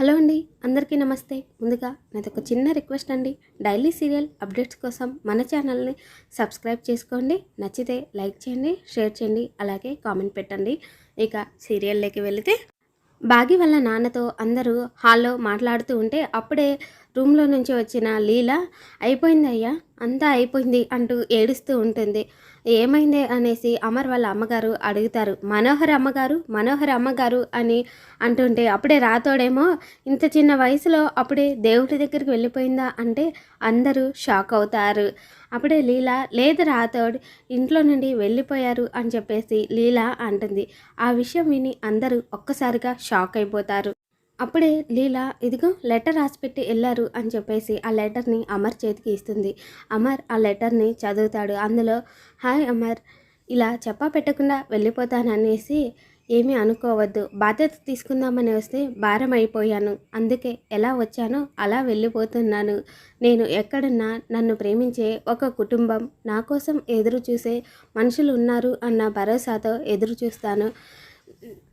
Hello అండి అందరికీ నమస్తే. ముందుగా నాది ఒక చిన్న రిక్వెస్ట్ అండి. డైలీ సీరియల్ అప్డేట్స్ కోసం మన ఛానల్ని సబ్స్క్రైబ్ చేసుకోండి. నచ్చితే లైక్ చేయండి షేర్ చేయండి అలాగే కామెంట్ పెట్టండి. ఇక సీరియల్లోకి వెళితే బాగి వాళ్ళ నాన్నతో అందరూ హాల్లో మాట్లాడుతూ ఉంటే అప్పుడే రూమ్లో నుంచి వచ్చిన లీల అయిపోయింది అయ్యా అంతా అయిపోయింది అంటూ ఏడుస్తూ ఉంటుంది. ఏమైంది అనేసి అమర్ వాళ్ళ అమ్మగారు అడుగుతారు. మనోహర్ అమ్మగారు మనోహర్ అమ్మగారు అని అంటుంటే అప్పుడే రాతోడేమో ఇంత చిన్న వయసులో అప్పుడే దేవుడి దగ్గరికి వెళ్ళిపోయిందా? అంటే అందరూ షాక్ అవుతారు. అప్పుడే లీల లేదు రాతోడ్ ఇంట్లో నుండి వెళ్ళిపోయారు అని చెప్పేసి లీల అంటుంది. ఆ విషయం విని అందరూ ఒక్కసారిగా షాక్ అయిపోతారు. అప్పుడే లీలా ఇదిగో లెటర్ రాసిపెట్టి వెళ్ళారు అని చెప్పేసి ఆ లెటర్ని అమర్ చేతికి ఇస్తుంది. అమర్ ఆ లెటర్ని చదువుతాడు. అందులో హాయ్ అమర్ ఇలా చెప్పా పెట్టకుండా వెళ్ళిపోతాననేసి ఏమీ అనుకోవద్దు. బాధ్యత తీసుకుందామని వస్తే భారం అయిపోయాను. అందుకే ఎలా వచ్చానో అలా వెళ్ళిపోతున్నాను. నేను ఎక్కడున్నా నన్ను ప్రేమించే ఒక కుటుంబం నా కోసం ఎదురు చూసే మనుషులు ఉన్నారు అన్న భరోసాతో ఎదురు చూస్తాను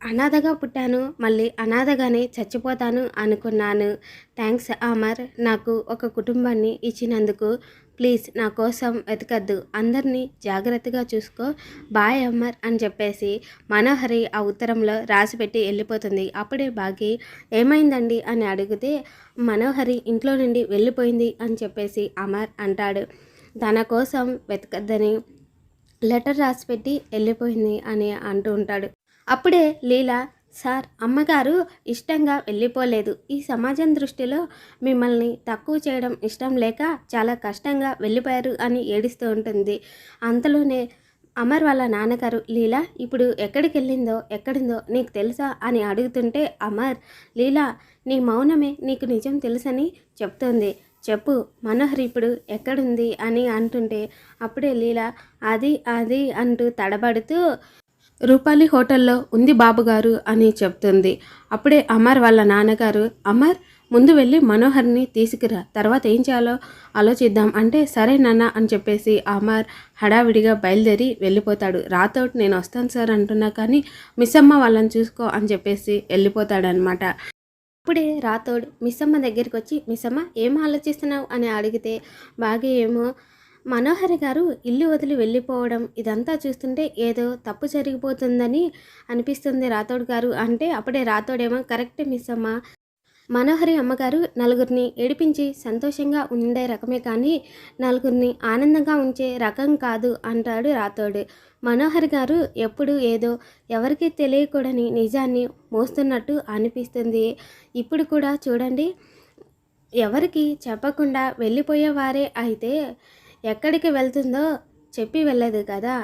అనాథగా పుట్టాను మళ్ళీ అనాథగానే చచ్చిపోతాను అనుకున్నాను. థ్యాంక్స్ అమర్ నాకు ఒక కుటుంబాన్ని ఇచ్చినందుకు ప్లీజ్ నా కోసం వెతకద్దు. అందరినీ జాగ్రత్తగా చూసుకో. బాయ్ అమ్మర్ అని చెప్పేసి మనోహరి ఆ ఉత్తరంలో రాసిపెట్టి వెళ్ళిపోతుంది. అప్పుడే బాగి ఏమైందండి అని అడిగితే మనోహరి ఇంట్లో నుండి వెళ్ళిపోయింది అని చెప్పేసి అమర్ అంటాడు. తన కోసం వెతకద్దని లెటర్ రాసిపెట్టి వెళ్ళిపోయింది అని అంటూ ఉంటాడు. అప్పుడే లీలా సార్ అమ్మగారు ఇష్టంగా వెళ్ళిపోలేదు. ఈ సమాజం దృష్టిలో మిమ్మల్ని తక్కువ చేయడం ఇష్టం లేక చాలా కష్టంగా వెళ్ళిపోయారు అని ఏడుస్తూ ఉంటుంది. అంతలోనే అమర్ వాళ్ళ నాన్నగారు లీలా ఇప్పుడు ఎక్కడికి వెళ్ళిందో ఎక్కడిందో నీకు తెలుసా? అని అడుగుతుంటే అమర్ లీలా నీ మౌనమే నీకు నిజం తెలుసని చెప్తోంది. చెప్పు మనోహర్ ఇప్పుడు ఎక్కడుంది? అని అంటుంటే అప్పుడే లీలా అది అది అంటూ తడబడుతూ రూపాలి హోటల్లో ఉంది బాబుగారు అని చెప్తుంది. అప్పుడే అమర్ వాళ్ళ నాన్నగారు అమర్ ముందు వెళ్ళి మనోహర్ని తీసుకురా తర్వాత ఏం చేయాలో ఆలోచిద్దాం అంటే సరే నాన్న అని చెప్పేసి అమర్ హడావిడిగా బయలుదేరి వెళ్ళిపోతాడు. రాతోటి నేను వస్తాను సార్ అంటున్నా కానీ మిస్సమ్మ వాళ్ళని చూసుకో అని చెప్పేసి వెళ్ళిపోతాడనమాట. అప్పుడే రాతోడు మిస్సమ్మ దగ్గరికి వచ్చి మిస్సమ్మ ఏం ఆలోచిస్తున్నావు? అని అడిగితే బాగా ఏమో మనోహరి గారు ఇల్లు వదిలి వెళ్ళిపోవడం ఇదంతా చూస్తుంటే ఏదో తప్పు జరిగిపోతుందని అనిపిస్తుంది రాతోడు గారు. అంటే అప్పుడే రాతోడేమో కరెక్ట్ మిస్ అమ్మ మనోహరి అమ్మగారు నలుగురిని ఏడిపించి సంతోషంగా ఉండే రకమే కానీ నలుగురిని ఆనందంగా ఉంచే రకం కాదు అంటాడు రాతోడు మనోహర్ గారు ఎప్పుడు ఏదో ఎవరికి తెలియకూడని నిజాన్ని మోస్తున్నట్టు అనిపిస్తుంది. ఇప్పుడు కూడా చూడండి ఎవరికి చెప్పకుండా వెళ్ళిపోయేవారే అయితే ఎక్కడికి వెళ్తుందో చెప్పి వెళ్ళదు కదా.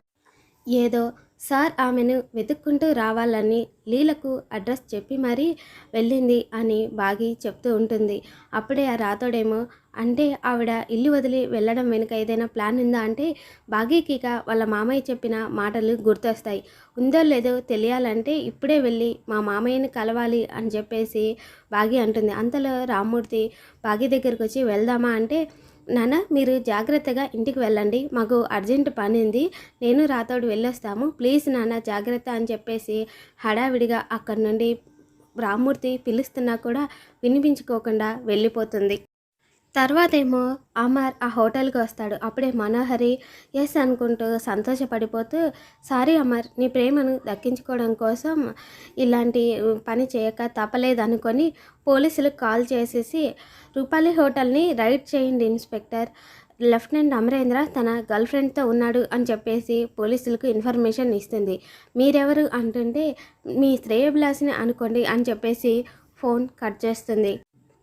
ఏదో సార్ ఆమెను వెతుక్కుంటూ రావాలని లీలకు అడ్రస్ చెప్పి మరీ వెళ్ళింది అని బాగి చెప్తూ ఉంటుంది. అప్పుడే ఆ రాతోడేమో అంటే ఆవిడ ఇల్లు వదిలి వెళ్ళడం వెనుక ఏదైనా ప్లాన్ ఉందా అంటే బాగీకిక వాళ్ళ మామయ్య చెప్పిన మాటలు గుర్తొస్తాయి. ఉందో లేదో తెలియాలంటే ఇప్పుడే వెళ్ళి మా మామయ్యని కలవాలి అని చెప్పేసి బాగి అంటుంది. అంతలో రామ్మూర్తి బాగి దగ్గరికి వచ్చి వెళ్దామా అంటే నాన్న మీరు జాగ్రత్తగా ఇంటికి వెళ్ళండి. మాకు అర్జెంట్ పని ఉంది. నేను రాతోడు వెళ్ళొస్తాము. ప్లీజ్ నాన్న జాగ్రత్త అని చెప్పేసి హడావిడిగా అక్కడి నుండి రామ్మూర్తి పిలుస్తున్నా కూడా వినిపించుకోకుండా వెళ్ళిపోతుంది. తర్వాతేమో అమర్ ఆ హోటల్కి వస్తాడు. అప్పుడే మనోహరి ఎస్ అనుకుంటూ సంతోషపడిపోతూ సారీ అమర్ నీ ప్రేమను దక్కించుకోవడం కోసం ఇలాంటి పని చేయక తప్పలేదనుకొని పోలీసులకు కాల్ చేసేసి రూపాలి హోటల్ని రైడ్ చేయండి ఇన్స్పెక్టర్. లెఫ్టినెంట్ అమరేంద్ర తన గర్ల్ ఫ్రెండ్తో ఉన్నాడు అని చెప్పేసి పోలీసులకు ఇన్ఫర్మేషన్ ఇస్తుంది. మీరెవరు? అంటుంటే మీ శ్రేయభిలాసిని అనుకోండి అని చెప్పేసి ఫోన్ కట్ చేస్తుంది.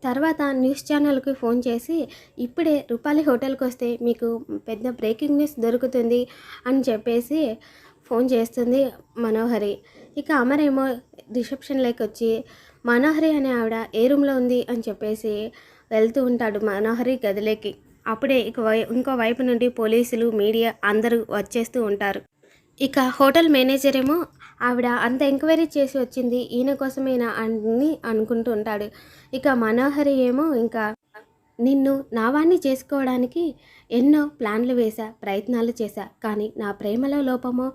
తర్వాత న్యూస్ ఛానల్కి ఫోన్ చేసి ఇప్పుడే రూపాలి హోటల్కి వస్తే మీకు పెద్ద బ్రేకింగ్ న్యూస్ దొరుకుతుంది అని చెప్పేసి ఫోన్ చేస్తుంది మనోహరి. ఇక అమరేమో రిసెప్షన్లోకి వచ్చి మనోహరి అనే ఆవిడ ఏ రూమ్లో ఉంది? అని చెప్పేసి వెళ్తూ ఉంటాడు మనోహరి గదిలోకి. అప్పుడే ఇక వై ఇంకో వైపు నుండి పోలీసులు మీడియా అందరూ వచ్చేస్తూ ఉంటారు. ఇక హోటల్ మేనేజర్ ఏమో ఆవిడ అంత ఎంక్వైరీ చేసి వచ్చింది. ఈయన కోసమేనా అని అనుకుంటూ ఉంటాడు. ఇక మనోహరి ఏమో ఇంకా నిన్ను నావాణ్ణి చేసుకోవడానికి ఎన్నో ప్లాన్లు వేశా ప్రయత్నాలు చేశా. కానీ నా ప్రేమలో లోపమో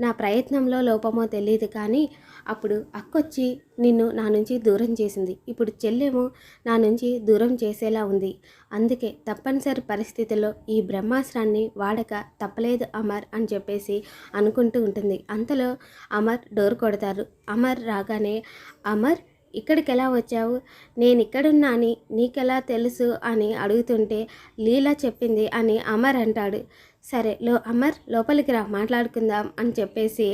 నా ప్రయత్నంలో లోపమో తెలియదు కానీ అప్పుడు అక్కొచ్చి నిన్ను నా నుంచి దూరం చేసింది. ఇప్పుడు చెల్లేమో నా నుంచి దూరం చేసేలా ఉంది. అందుకే తప్పనిసరి పరిస్థితుల్లో ఈ బ్రహ్మాస్త్రాన్ని వాడక తప్పలేదు అమర్ అని చెప్పేసి అనుకుంటూ ఉంటుంది. అంతలో అమర్ డోర్ కొడతారు. అమర్ రాగానే అమర్ ఇక్కడికి ఎలా వచ్చావు? నేను ఇక్కడున్నా అని నీకెలా తెలుసు? అని అడుగుతుంటే లీలా చెప్పింది అని అమర్ అంటాడు. సరే లో అమర్ లోపలికి రా మాట్లాడుకుందాం అని చెప్పేసి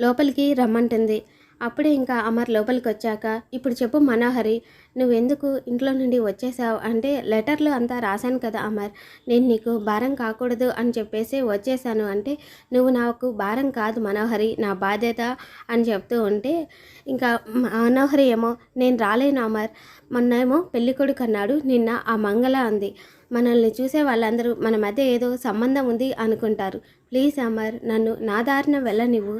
లోపలికి రమ్మంటుంది. అప్పుడే ఇంకా అమర్ లోపలికి వచ్చాక ఇప్పుడు చెప్పు మనోహరి నువ్వెందుకు ఇంట్లో నుండి వచ్చేసావు అంటే లెటర్లు అంతా రాశాను కదా అమర్. నేను నీకు భారం కాకూడదు అని చెప్పేసి వచ్చేసాను అంటే నువ్వు నాకు భారం కాదు మనోహరి నా బాధ్యత అని చెప్తూ ఉంటే ఇంకా మనోహరి ఏమో నేను రాలేను అమర్. మొన్నేమో పెళ్ళికొడుకు అన్నాడు నిన్న ఆ మంగళ అంది. మనల్ని చూసే వాళ్ళందరూ మన మధ్య ఏదో సంబంధం ఉంది అనుకుంటారు. ప్లీజ్ అమర్ నన్ను నా దారిన వెళ్ళనివ్వు.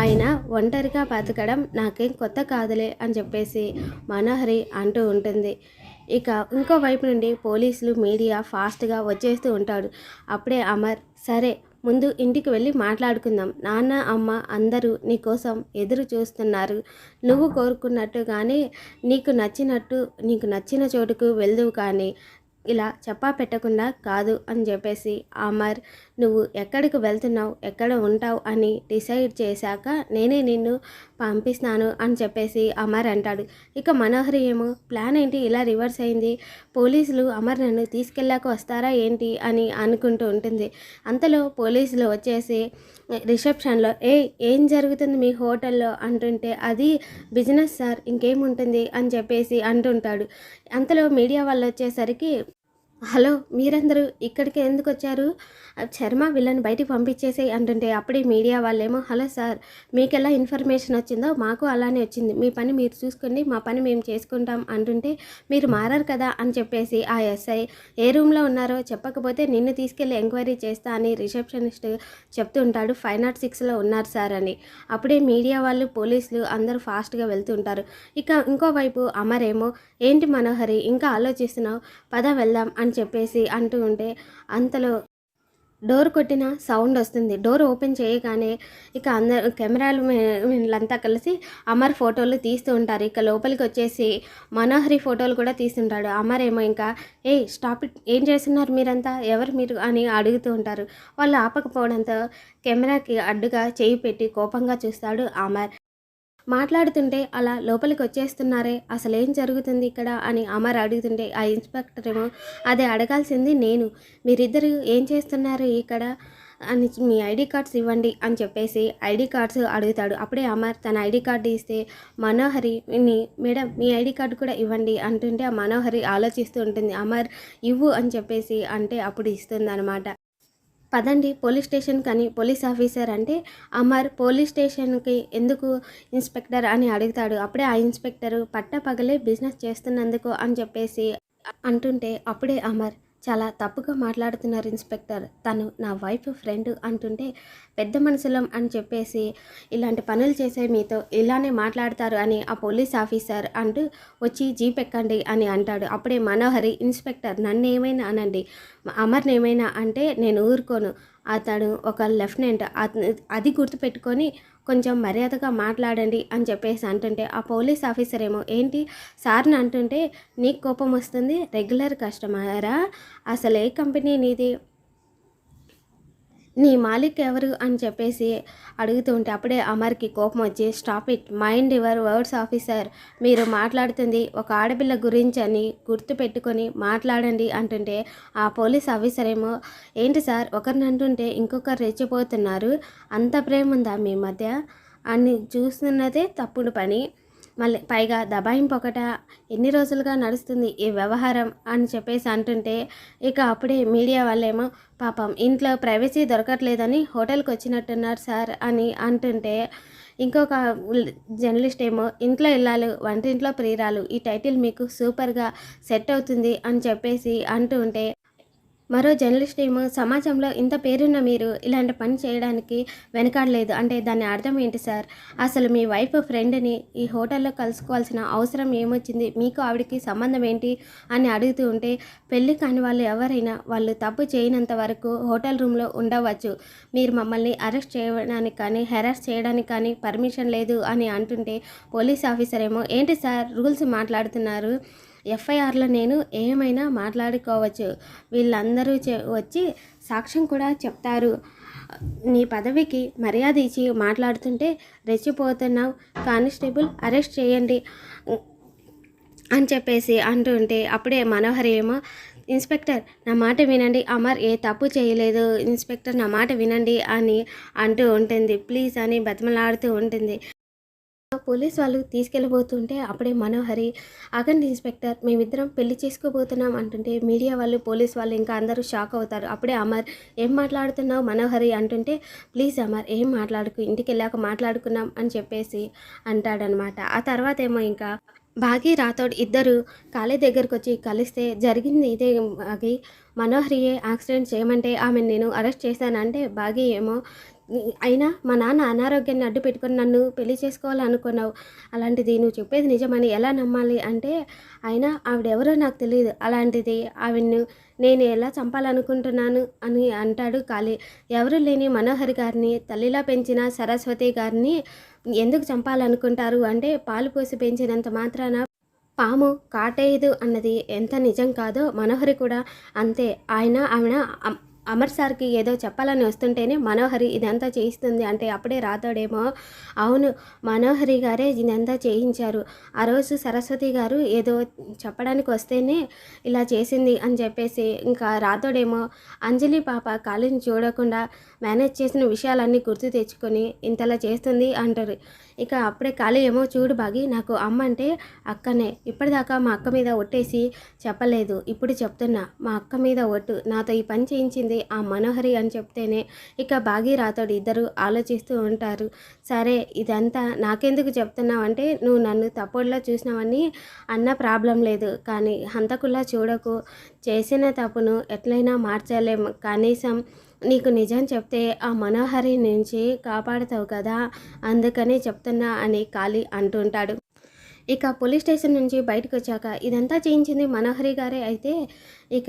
ఆయన ఒంటరిగా బతకడం నాకేం కొత్త కాదులే అని చెప్పేసి మనోహరి అంటూ ఉంటుంది. ఇక ఇంకో వైపు నుండి పోలీసులు మీడియా ఫాస్ట్గా వచ్చేస్తూ ఉంటాడు అప్పుడే అమర్ సరే ముందు ఇంటికి వెళ్ళి మాట్లాడుకుందాం. నాన్న అమ్మ అందరూ నీకోసం ఎదురు చూస్తున్నారు. నువ్వు కోరుకున్నట్టుగానే నీకు నచ్చినట్టు నీకు నచ్చిన చోటుకు వెళ్దువు కానీ ఇలా చెప్పా పెట్టకుండా కాదు అని చెప్పేసి అమర్ నువ్వు ఎక్కడికి వెళ్తున్నావు? ఎక్కడ ఉంటావు? అని డిసైడ్ చేశాక నేనే నిన్ను పంపిస్తాను అని చెప్పేసి అమర్ అంటాడు. ఇక మనోహరి ఏమో ప్లాన్ ఏంటి? ఇలా రివర్స్ అయింది. పోలీసులు అమర్ నన్ను తీసుకెళ్ళాక వస్తారా ఏంటి? అని అనుకుంటూ ఉంటుంది. అంతలో పోలీసులు వచ్చేసి రిసెప్షన్లో ఏ ఏం జరుగుతుంది మీ హోటల్లో? అంటుంటే అది బిజినెస్ సార్ ఇంకేముంటుంది? అని చెప్పేసి అంటుంటాడు. అంతలో మీడియా వాళ్ళు వచ్చేసరికి హలో మీరందరూ ఇక్కడికి ఎందుకు వచ్చారు? శర్మ వీళ్ళని బయటికి పంపించేసేయి అంటుంటే అప్పుడే మీడియా వాళ్ళేమో హలో సార్ మీకు ఎలా ఇన్ఫర్మేషన్ వచ్చిందో మాకు అలానే వచ్చింది. మీ పని మీరు చూసుకోండి మా పని మేము చేసుకుంటాం అంటుంటే మీరు మారారు కదా అని చెప్పేసి ఆ ఎస్ఐ ఏ రూమ్లో ఉన్నారో చెప్పకపోతే నిన్ను తీసుకెళ్ళి ఎంక్వైరీ చేస్తా అని రిసెప్షనిస్ట్ చెప్తుంటాడు. ఫైవ్ నాట్ సిక్స్లో ఉన్నారు సార్ అని. అప్పుడే మీడియా వాళ్ళు పోలీసులు అందరూ ఫాస్ట్గా వెళ్తుంటారు. ఇక ఇంకోవైపు అమరేమో ఏంటి మనోహరి ఇంకా ఆలోచిస్తున్నావు? పద వెళ్దాం అని చెప్పేసి అంటూ ఉంటే అంతలో డోర్ కొట్టిన సౌండ్ వస్తుంది. డోర్ ఓపెన్ చేయగానే ఇక అందరు కెమెరాలు వీళ్ళంతా కలిసి అమర్ ఫోటోలు తీస్తూ ఉంటారు. ఇక లోపలికి వచ్చేసి మనోహరి ఫోటోలు కూడా తీస్తుంటాడు. అమర్ ఏమో ఇంకా ఏ స్టాప్ ఏం చేస్తున్నారు మీరంతా? ఎవరు మీరు? అని అడుగుతూ ఉంటారు. వాళ్ళు ఆపకపోవడంతో కెమెరాకి అడ్డుగా చేయి పెట్టి కోపంగా చూస్తాడు అమర్. మాట్లాడుతుంటే అలా లోపలికి వచ్చేస్తున్నారే అసలు ఏం జరుగుతుంది ఇక్కడ అని అమర్ అడుగుతుంటే ఆ ఇన్స్పెక్టర్ ఏమో అదే అడగాల్సింది నేను. మీరిద్దరు ఏం చేస్తున్నారు ఇక్కడ? అని మీ ఐడి కార్డ్స్ ఇవ్వండి అని చెప్పేసి ఐడి కార్డ్స్ అడుగుతాడు. అప్పుడే అమర్ తన ఐడి కార్డు ఇస్తే మనోహరి మేడం మీ ఐడి కార్డు కూడా ఇవ్వండి అంటుంటే ఆ మనోహరి ఆలోచిస్తూ ఉంటుంది. అమర్ ఇవ్వు అని చెప్పేసి అంటే అప్పుడు ఇస్తుంది అనమాట పదండి పోలీస్ స్టేషన్ కానీ పోలీస్ ఆఫీసర్ అంటే అమర్ పోలీస్ స్టేషన్కి ఎందుకు ఇన్స్పెక్టర్ అని అడుగుతాడు. అప్పుడే ఆ ఇన్స్పెక్టర్ పట్ట పగలే బిజినెస్ చేస్తున్నందుకు అని చెప్పేసి అంటుంటే అప్పుడే అమర్ చాలా తప్పుగా మాట్లాడుతున్నారు ఇన్స్పెక్టర్. తను నా వైఫ్ ఫ్రెండ్ అంటుంటే పెద్ద మనుషులం అని చెప్పేసి ఇలాంటి పనులు చేసే మీతో ఇలానే మాట్లాడతారు అని ఆ పోలీస్ ఆఫీసర్ అంటూ వచ్చి జీప్ ఎక్కండి అని అంటాడు. అప్పుడే మనోహరి ఇన్స్పెక్టర్ నన్ను ఏమైనా అనండి? అమర్ని ఏమైనా అంటే నేను ఊరుకోను. అతడు ఒక లెఫ్టినెంట్ అది గుర్తుపెట్టుకొని కొంచెం మర్యాదగా మాట్లాడండి అని చెప్పేసి అంటుంటే ఆ పోలీస్ ఆఫీసర్ ఏమో ఏంటి సార్ని అంటుంటే నీకు కోపం వస్తుంది? రెగ్యులర్ కస్టమరా? అసలు ఏ కంపెనీ నీది? నీ మాలిక్ ఎవరు అని చెప్పేసి అడుగుతూ ఉంటే అప్పుడే అమర్కి కోపం వచ్చి stop it mind your words officer. మీరు మాట్లాడుతుంది ఒక ఆడపిల్ల గురించి అని గుర్తు పెట్టుకొని మాట్లాడండి అంటుంటే ఆ పోలీస్ ఆఫీసర్ ఏమో ఏంటి సార్ ఒకరిని అంటుంటే ఇంకొకరు రెచ్చిపోతున్నారు అంత ప్రేమ ఉందా మీ మధ్య? అని చూస్తున్నదే తప్పుడు పని. మళ్ళీ పైగా దబాయింపొకట ఎన్ని రోజులుగా నడుస్తుంది ఈ వ్యవహారం అని చెప్పేసి అంటుంటే ఇక అప్పుడే మీడియా వాళ్ళేమో పాపం ఇంట్లో ప్రైవసీ దొరకట్లేదని హోటల్కి వచ్చినట్టున్నారు సార్ అని అంటుంటే ఇంకొక జర్నలిస్ట్ ఏమో ఇంట్లో ఇల్లాలు వంటింట్లో ప్రియురాలు ఈ టైటిల్ మీకు సూపర్గా సెట్ అవుతుంది అని చెప్పేసి అంటూ ఉంటే మరో జర్నలిస్ట్ ఏమో సమాజంలో ఇంత పేరున్న మీరు ఇలాంటి పని చేయడానికి వెనకాడలేదు. అంటే దాని అర్థం ఏంటి సార్? అసలు మీ వైఫ్ ఫ్రెండ్ని ఈ హోటల్లో కలుసుకోవాల్సిన అవసరం ఏమొచ్చింది? మీకు ఆవిడకి సంబంధం ఏంటి అని అడుగుతూ ఉంటే పెళ్ళి కాని వాళ్ళు ఎవరైనా వాళ్ళు తప్పు చేయనంత వరకు హోటల్ రూమ్లో ఉండవచ్చు. మీరు మమ్మల్ని అరెస్ట్ చేయడానికి కానీ హెరాస్ చేయడానికి కానీ పర్మిషన్ లేదు అని అంటుంటే పోలీస్ ఆఫీసర్ ఏమో ఏంటి సార్? రూల్స్ మాట్లాడుతున్నారు. ఎఫ్ఐఆర్లో నేను ఏమైనా మాట్లాడుకోవచ్చు. వీళ్ళందరూ వచ్చి సాక్ష్యం కూడా చెప్తారు. నీ పదవికి మర్యాద ఇచ్చి మాట్లాడుతుంటే రెచ్చిపోతున్నావు. కానిస్టేబుల్ అరెస్ట్ చేయండి అని చెప్పేసి అంటుంటే అప్పుడే మనోహర్ ఏమో ఇన్స్పెక్టర్ నా మాట వినండి. అమర్ ఏ తప్పు చేయలేదు. ఇన్స్పెక్టర్ నా మాట వినండి అని అంటూ ఉంటుంది. ప్లీజ్ అని బతిమలాడుతూ ఉంటుంది. పోలీస్ వాళ్ళు తీసుకెళ్ళబోతుంటే అప్పుడే మనోహరి ఆగండి ఇన్స్పెక్టర్ మేమిద్దరం పెళ్ళి చేసుకోబోతున్నాం అంటుంటే మీడియా వాళ్ళు పోలీస్ వాళ్ళు ఇంకా అందరూ షాక్ అవుతారు. అప్పుడే అమర్ ఏం మాట్లాడుతున్నావు మనోహరి? అంటుంటే ప్లీజ్ అమర్ ఏం మాట్లాడుకు ఇంటికి వెళ్ళాక మాట్లాడుకున్నాం అని చెప్పేసి అంటాడనమాట. ఆ తర్వాత ఏమో ఇంకా బాగి రాథోడ్ ఇద్దరు కాలేజ్ దగ్గరకు వచ్చి కలిస్తే జరిగింది ఇదే బాగి మనోహరియే యాక్సిడెంట్ చేయమంటే ఆమె నేను అరెస్ట్ చేశానంటే బాగి ఏమో అయినా మా నాన్న అనారోగ్యాన్ని అడ్డు పెట్టుకొని నన్ను పెళ్ళి చేసుకోవాలనుకున్నావు. అలాంటిది నువ్వు చెప్పేది నిజమని ఎలా నమ్మాలి అంటే అయినా ఆవిడెవరో నాకు తెలియదు అలాంటిది ఆవిడ్ను నేను ఎలా చంపాలనుకుంటున్నాను అని అంటాడు కాళీ. ఎవరు లేని మనోహరి గారిని తల్లిలా పెంచిన సరస్వతి గారిని ఎందుకు చంపాలనుకుంటారు అంటే పాలు పోసి పెంచినంత మాత్రాన పాము కాటేయదు అన్నది ఎంత నిజం కాదో మనోహరి కూడా అంతే. ఆయన ఆమె అమర్ సార్కి ఏదో చెప్పాలని వస్తుంటేనే మనోహరి ఇదంతా చేయిస్తుంది. అంటే అప్పుడే రాతాడేమో అవును మనోహరి గారే ఇదంతా చేయించారు. ఆ రోజు సరస్వతి గారు ఏదో చెప్పడానికి వస్తేనే ఇలా చేసింది అని చెప్పేసి ఇంకా రాతోడేమో అంజలి పాప కాలిని చూడకుండా మేనేజ్ చేసిన విషయాలన్నీ గుర్తు తెచ్చుకొని ఇంతలా చేస్తుంది అంటారు. ఇక అప్పుడే ఖాళీ ఏమో చూడు బాగి నాకు అమ్మ అంటే అక్కనే. ఇప్పటిదాకా మా అక్క మీద ఒట్టేసి చెప్పలేదు. ఇప్పుడు చెప్తున్నా మా అక్క మీద ఒట్టు. నాతో ఈ పని చేయించింది ఆ మనోహరి అని చెప్తేనే ఇక బాగి రాతోడు ఇద్దరు ఆలోచిస్తూ ఉంటారు. సరే ఇదంతా నాకెందుకు చెప్తున్నావు అంటే నువ్వు నన్ను తప్పుడులా చూసినావని అన్న ప్రాబ్లం లేదు. కానీ హంతకులా చూడకు. చేసిన తప్పును ఎట్లయినా మార్చలేము కనీసం నీకు నిజం చెప్తే ఆ మనోహరి నుంచి కాపాడుతావు కదా అందుకనే చెప్తున్నా అని కాళీ అంటుంటాడు. ఇక పోలీస్ స్టేషన్ నుంచి బయటకు వచ్చాక ఇదంతా చేయించింది మనోహరి గారే అయితే ఇక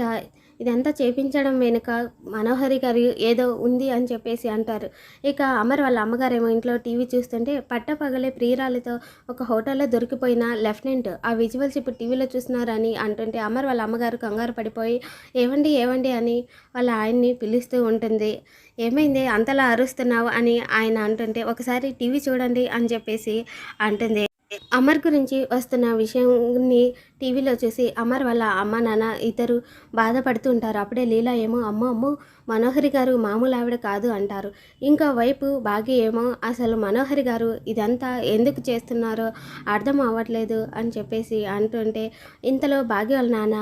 ఇదంతా చేపించడం వెనుక మనోహరి గారు ఏదో ఉంది అని చెప్పేసి అంటారు. ఇక అమర్ వాళ్ళ అమ్మగారేమో ఇంట్లో టీవీ చూస్తుంటే పట్టపగలే ప్రియురాలతో ఒక హోటల్లో దొరికిపోయిన లెఫ్టినెంట్ ఆ విజువల్స్ ఇప్పుడు టీవీలో చూస్తున్నారని అంటుంటే అమర్ వాళ్ళ అమ్మగారు కంగారు పడిపోయి ఏవండి ఏవండి అని వాళ్ళ ఆయన్ని పిలుస్తూ ఉంటుంది. ఏమైంది? అంతలా అరుస్తున్నావు అని ఆయన అంటుంటే ఒకసారి టీవీ చూడండి అని చెప్పేసి అంటుంది. అమర్ గురించి వస్తున్న విషయాన్ని టీవీలో చూసి అమర్ వాళ్ళ అమ్మ నాన్న ఇద్దరు బాధపడుతూ ఉంటారు. అప్పుడే లీలా ఏమో అమ్మ అమ్మో మనోహరి గారు మామూలు ఆవిడ కాదు అంటారు. ఇంకా వైపు బాగి ఏమో అసలు మనోహరి గారు ఇదంతా ఎందుకు చేస్తున్నారో అర్థం అవ్వట్లేదు అని చెప్పేసి అంటుంటే ఇంతలో బాగి వాళ్ళ నాన్న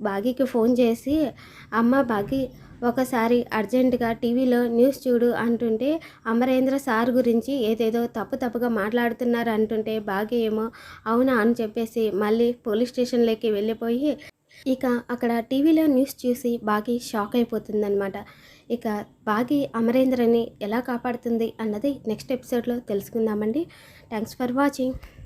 భాగ్యకి ఫోన్ చేసి అమ్మ భాగ్య ఒకసారి అర్జెంటుగా టీవీలో న్యూస్ చూడు అంటుంటే అమరేంద్ర సార్ గురించి ఏదేదో తప్పు తప్పుగా మాట్లాడుతున్నారు అంటుంటే భాగ్య ఏమో అవునా అని చెప్పేసి మళ్ళీ పోలీస్ స్టేషన్లోకి వెళ్ళిపోయి ఇక అక్కడ టీవీలో న్యూస్ చూసి బాగి షాక్ అయిపోతుందన్నమాట. ఇక బాగి అమరేంద్రని ఎలా కాపాడుతుంది అన్నది నెక్స్ట్ ఎపిసోడ్లో తెలుసుకుందామండి. Thanks for watching.